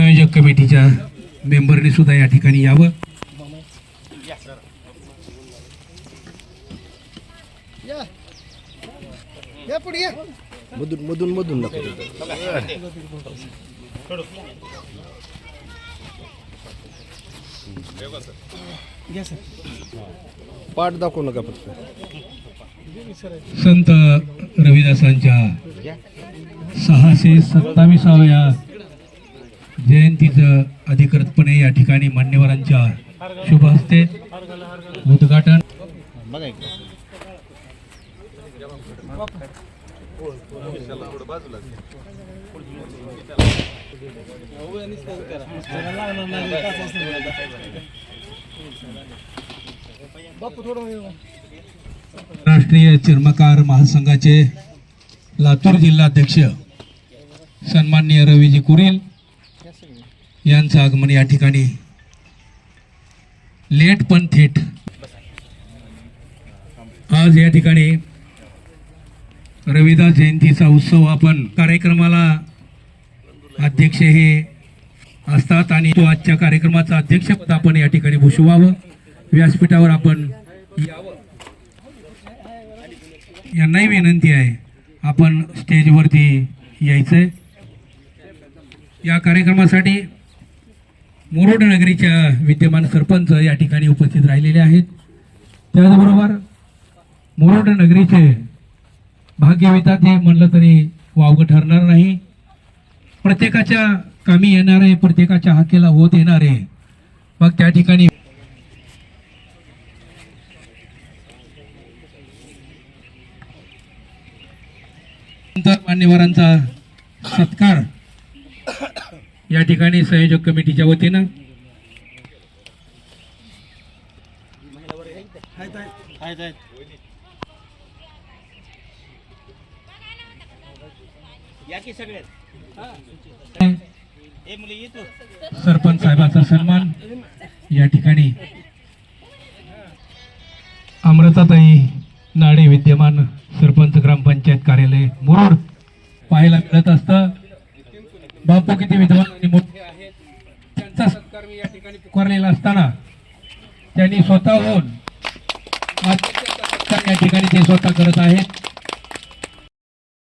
संयोजक कमिटीच्या मेंबरने सुद्धा या ठिकाणी यावं. मधून मधून मधून पाठ दाखवू नका फक्त. संत रविदासांच्या सहाशे सत्तावीसाव्या जयंतीचं अधिकृतपणे या ठिकाणी मान्यवरांच्या शुभ हस्ते उद्घाटन. राष्ट्रीय चर्मकार महासंघाचे लातूर जिल्हाध्यक्ष सन्माननीय रवीजी कुरील यांचं आगमन या ठिकाणी लेट पण थेट. आज या ठिकाणी रविदास जयंतीचा उत्सव आपण कार्यक्रमाला अध्यक्ष हे असतात आणि तो आजच्या कार्यक्रमाचा अध्यक्षपद आपण या ठिकाणी भूषवावं. व्यासपीठावर आपण यावं यांनाही विनंती आहे. आपण स्टेजवरती यायचंय. या कार्यक्रमासाठी मुरुड नगरीच्या विद्यमान सरपंच या ठिकाणी उपस्थित राहिलेले आहेत. त्याचबरोबर मुरुड नगरीचे भाग्यविधाते म्हणलं तरी वावगं ठरणार नाही. प्रत्येकाच्या कामी येणारे प्रत्येकाच्या हाकेला होत येणारे मग त्या ठिकाणी मान्यवरांचा सत्कार या ठिकाणी संयोजक कमिटीच्या वतीनं सरपंच साहेबाचा सन्मान या ठिकाणी अमृताताई नाडे विद्यमान सरपंच ग्रामपंचायत कार्यालय मुरुड पाहायला मिळत असतं. बापू किती विद्वान आणि मोठे आहेत. त्यांचा सत्कार मी या ठिकाणी पुकारलेला असताना त्यांनी स्वतःहून या ठिकाणी ते स्वतः करत आहेत.